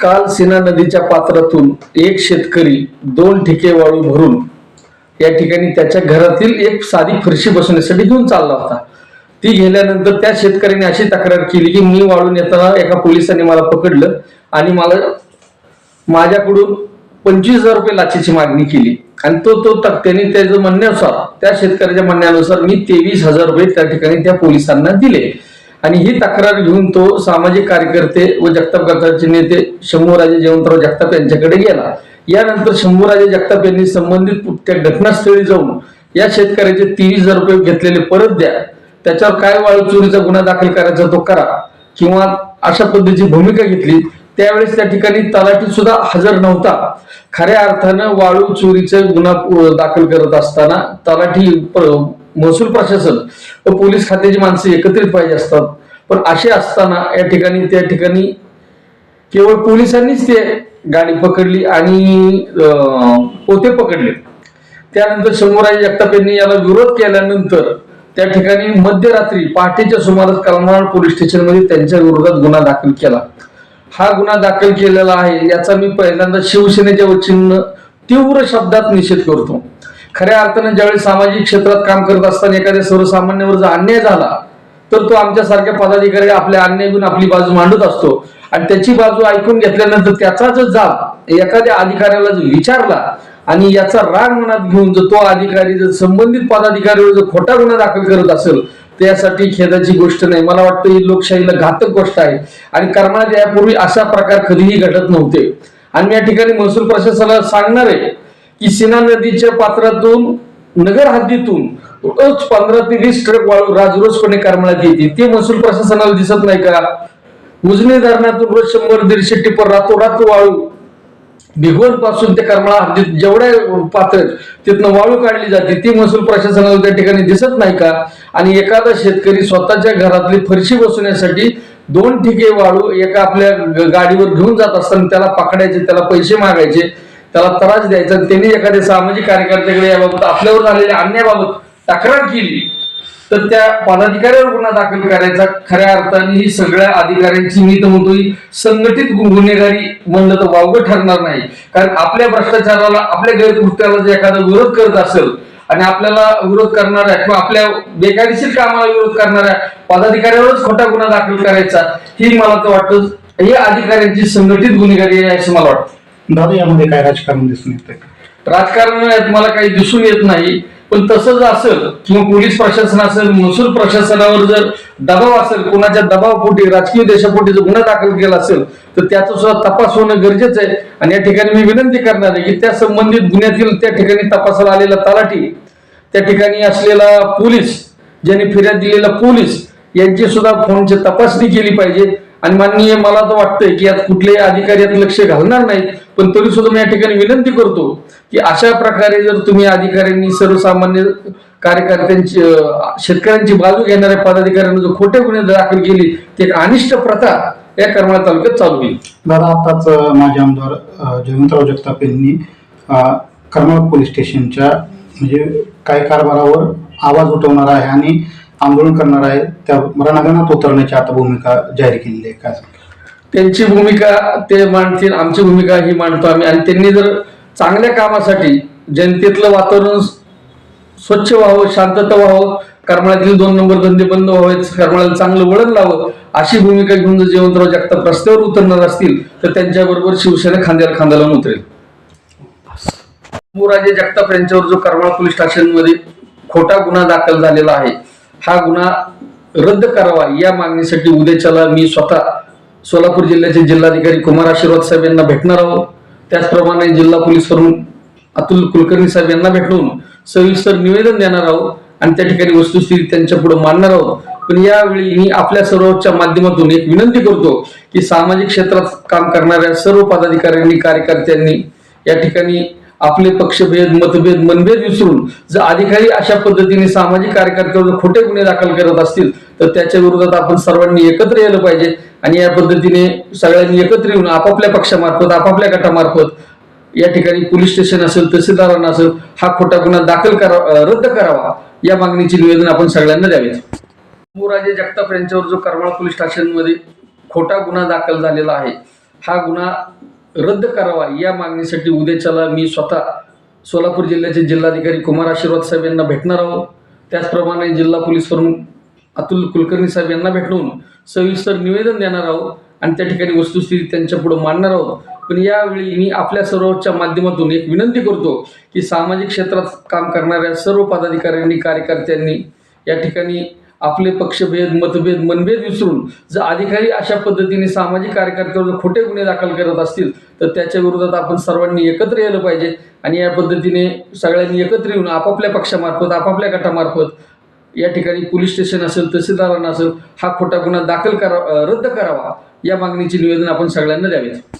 काल सीना नदीच्या पात्रातून एक शेतकरी दोन ठिके वाळू भरून या ठिकाणी त्याच्या घरातील एक साधी फरशी बसवण्यासाठी घेऊन चालला होता. ती गेल्यानंतर त्या शेतकऱ्याने अशी तक्रार केली की मी वाळून येताना एका पोलिसांनी मला पकडलं आणि मला माझ्याकडून पंचवीस हजार रुपये लाचेची मागणी केली. आणि तो तो तक्त्याने त्याचं म्हणण्यानुसार त्या शेतकऱ्याच्या म्हणण्यानुसार मी तेवीस हजार रुपये त्या ठिकाणी त्या पोलिसांना दिले. आणि ही तक्रार घेऊन तो सामाजिक कार्यकर्ते व जगताप गटाचे नेते शंभूराजे जयवंतराव जगताप यांच्याकडे गेला. यानंतर शंभूराजे जगताप यांनी संबंधित त्या घटनास्थळी जाऊन या शेतकऱ्याचे तीन हजार रुपये घेतलेले परत द्या. त्याच्यावर काय वाळू चोरीचा गुन्हा दाखल करायचा तो करा. किंवा अशा पद्धतीची भूमिका घेतली. त्यावेळेस त्या ठिकाणी तलाठी सुद्धा हजर नव्हता. खऱ्या अर्थानं वाळू चोरीचा गुन्हा दाखल करत असताना तलाठी महसूल प्रशासन व पोलीस खात्याची माणसं एकत्रित पाहिजे असतात. पण असे असताना या ठिकाणी त्या ठिकाणी केवळ पोलिसांनीच ते गाडी पकडली आणि अं, पोते पकडले. त्यानंतर शंभूराज जगताप यांनी याला विरोध केल्यानंतर त्या ठिकाणी मध्यरात्री पहाटेच्या सुमारास कलमाळ पोलीस स्टेशनमध्ये त्यांच्या विरोधात गुन्हा दाखल केला. हा गुन्हा दाखल केलेला आहे याचा मी पहिल्यांदा शिवसेनेच्या वतीनं तीव्र शब्दात निषेध करतो. खऱ्या अर्थानं ज्यावेळी सामाजिक क्षेत्रात काम करत असताना एखाद्या सर्वसामान्यावर जर अन्याय झाला तर तो आमच्यासारख्या पदाधिकारी आपल्या अन्याय घेऊन आपली बाजू मांडत असतो. आणि त्याची बाजू ऐकून घेतल्यानंतर त्याचा जर जाब एखाद्या अधिकाऱ्याला जर विचारला आणि याचा राग मनात घेऊन जर तो अधिकारी जर संबंधित पदाधिकारीवर जर खोटा गुन्हा दाखल करत असेल त्यासाठी खेदाची गोष्ट नाही. मला वाटतं ही लोकशाहीला घातक गोष्ट आहे. आणि कर्मात यापूर्वी अशा प्रकार कधीही घडत नव्हते. आणि या ठिकाणी महसूल प्रशासनाला सांगणार आहे की नदीच्या पात्रातून नगर हद्दीतून रोज पंधरा ते वीस ट्रक वाळू राजरोजपणे करमळ्यात येते. ते महसूल प्रशासनाला दिसत नाही का? उजनी धरणातून रोज शंभर दीडशे टिपर रातोरात वाळू. भिगवणपासून ते करमाळा हद्दीत जेवढ्या पात्र तिथनं वाळू काढली जाते ती महसूल प्रशासनाला त्या ठिकाणी दिसत नाही का? आणि एखादा शेतकरी स्वतःच्या घरातली फरशी बसवण्यासाठी दोन ठिके वाळू एका आपल्या गाडीवर घेऊन जात असताना त्याला पकडायचे त्याला पैसे मागायचे. त्याला त्रास द्यायचा. आणि त्यांनी एखाद्या सामाजिक कार्यकर्त्याकडे याबाबत आपल्यावर झालेल्या अन्यायाबाबत तक्रार केली. तर त्या पदाधिकाऱ्यावर गुन्हा दाखल करायचा. खऱ्या अर्थाने ही सगळ्या अधिकाऱ्यांची मी तर म्हणतो संघटित गुन्हेगारी म्हणलं तर वावगं ठरणार नाही. कारण आपल्या भ्रष्टाचाराला आपल्या गैरकृत्याला जर एखादा विरोध करत असेल आणि आपल्याला विरोध करणाऱ्या किंवा आपल्या बेकायदेशीर कामाला विरोध करणाऱ्या पदाधिकाऱ्यावरच खोटा गुन्हा दाखल करायचा ही मला तर वाटतं हे अधिकाऱ्यांची संघटित गुन्हेगारी आहे असं मला वाटतं. दादा यामध्ये काय राजकारण दिसून येतंय? राजकारण मला काही दिसून येत नाही पण तसं जर असेल किंवा पोलीस प्रशासन असेल महसूल प्रशासनावर जर दबाव असेल कोणाच्या दबावपोटी राजकीय देशापोटी जर गुन्हा दाखल केला असेल तर त्याचा सुद्धा तपास होणं गरजेचं आहे. आणि या ठिकाणी मी विनंती करणार आहे की त्या संबंधित गुन्ह्यातील त्या ठिकाणी तपासाला आलेला तलाठी त्या ठिकाणी असलेला पोलीस ज्यांनी फिर्याद दिलेला पोलीस यांची सुद्धा फोनची तपासणी केली पाहिजे. आणि माननीय मला तर वाटतंय की यात कुठलेही अधिकारी यात लक्ष घालणार नाहीत. पण तरी सुद्धा मी या ठिकाणी विनंती करतो की अशा प्रकारे जर तुम्ही अधिकाऱ्यांनी सर्वसामान्य कार्यकर्त्यांची शेतकऱ्यांची बाजू घेणाऱ्या पदाधिकाऱ्यांनी जर खोटे गुन्हे दाखल केली ते एक अनिष्ट प्रथा या करमाळा तालुक्यात चालू होईल. दादा आताच माजी आमदार जयवंतराव जगताप यांनी अं, करमाळ पोलीस स्टेशनच्या म्हणजे काय कारभारावर आवाज उठवणार आहे आणि आंदोलन करणार आहे त्या रणांगणात उतरण्याची आता भूमिका जाहीर केलेली आहे. काय त्यांची भूमिका ते मांडतील आमची भूमिका ही मांडतो आम्ही. आणि त्यांनी जर चांगल्या कामासाठी जनतेतलं वातावरण स्वच्छ व्हावं शांतता व्हावं करमाळ्यातील दोन नंबर धंदे बंद व्हावेत करमाळ्याला चांगलं वळण लावं अशी भूमिका घेऊन जर जयवंतराव जगताप रस्त्यावर उतरणार असतील तर त्यांच्याबरोबर शिवसेना खांद्याला खांदा लावून उतरेल. राजे जगताप यांच्यावर जो करमाळा पोलीस स्टेशनमध्ये खोटा गुन्हा दाखल झालेला आहे हा गुन्हा रद्द करावा या मागणीसाठी हा गुन्हा रद्द करावा या मागणीसाठी उद्याच्याला मी स्वतः सोलापूर जिल्ह्याचे जिल्हाधिकारी कुमार आशीर्वाद साहेब यांना भेटणार आहोत. त्याचप्रमाणे जिल्हा पोलीस वरून अतुल कुलकर्णी साहेब यांना भेटून सविस्तर निवेदन देणार आहोत आणि त्या ठिकाणी वस्तुस्थिती त्यांच्या पुढे मांडणार आहोत. पण यावेळी मी आपल्या सर्वच्या माध्यमातून एक विनंती करतो की सामाजिक क्षेत्रात काम करणाऱ्या सर्व पदाधिकाऱ्यांनी कार्यकर्त्यांनी या ठिकाणी आपले पक्षभेद मतभेद मनभेद विसरून जर अधिकारी अशा पद्धतीने सामाजिक कार्यकर्त्यावर जर खोटे गुन्हे दाखल करत असतील तर त्याच्या विरोधात आपण सर्वांनी एकत्र यायला पाहिजे. आणि या पद्धतीने सगळ्यांनी एकत्र येऊन आपापल्या पक्षामार्फत आपापल्या गटामार्फत या ठिकाणी पोलीस स्टेशन असेल तहसीलदारांना असेल हा खोटा गुन्हा दाखल करा रद्द करावा या मागणीचे निवेदन आपण सगळ्यांना द्यावेत. मोराजे जगताप यांच्यावर जो करमाळा पोलीस स्टेशनमध्ये खोटा गुन्हा दाखल झालेला आहे हा गुन्हा रद्द करावा या मागणीसाठी उद्याच्याला मी स्वतः सोलापूर जिल्ह्याचे जिल्हाधिकारी कुमार आशीर्वाद साहेब यांना भेटणार आहोत. त्याचप्रमाणे जिल्हा पोलीस प्रमुख अतुल कुलकर्णी साहेब यांना भेटून सविस्तर निवेदन देणार आहोत आणि त्या ठिकाणी वस्तुस्थिती त्यांच्या पुढे मांडणार आहोत. पण यावेळी मी आपल्या सर्वच्या माध्यमातून एक विनंती करतो की सामाजिक क्षेत्रात काम करणाऱ्या सर्व पदाधिकाऱ्यांनी कार्यकर्त्यांनी या ठिकाणी आपले पक्षभेद मतभेद मनभेद विसरून जर अधिकारी अशा पद्धतीने सामाजिक कार्यकर्त्यावर जर खोटे गुन्हे दाखल करत असतील तर त्याच्या विरोधात आपण सर्वांनी एकत्र यायला पाहिजे आणि या पद्धतीने सगळ्यांनी एकत्र येऊन आपापल्या पक्षामार्फत आपापल्या गटामार्फत या ठिकाणी पोलीस स्टेशन असेल तहसीलदारांना असेल हा खोटा गुन्हा दाखल करा रद्द करावा या मागणीचे निवेदन आपण सगळ्यांना द्यावेत.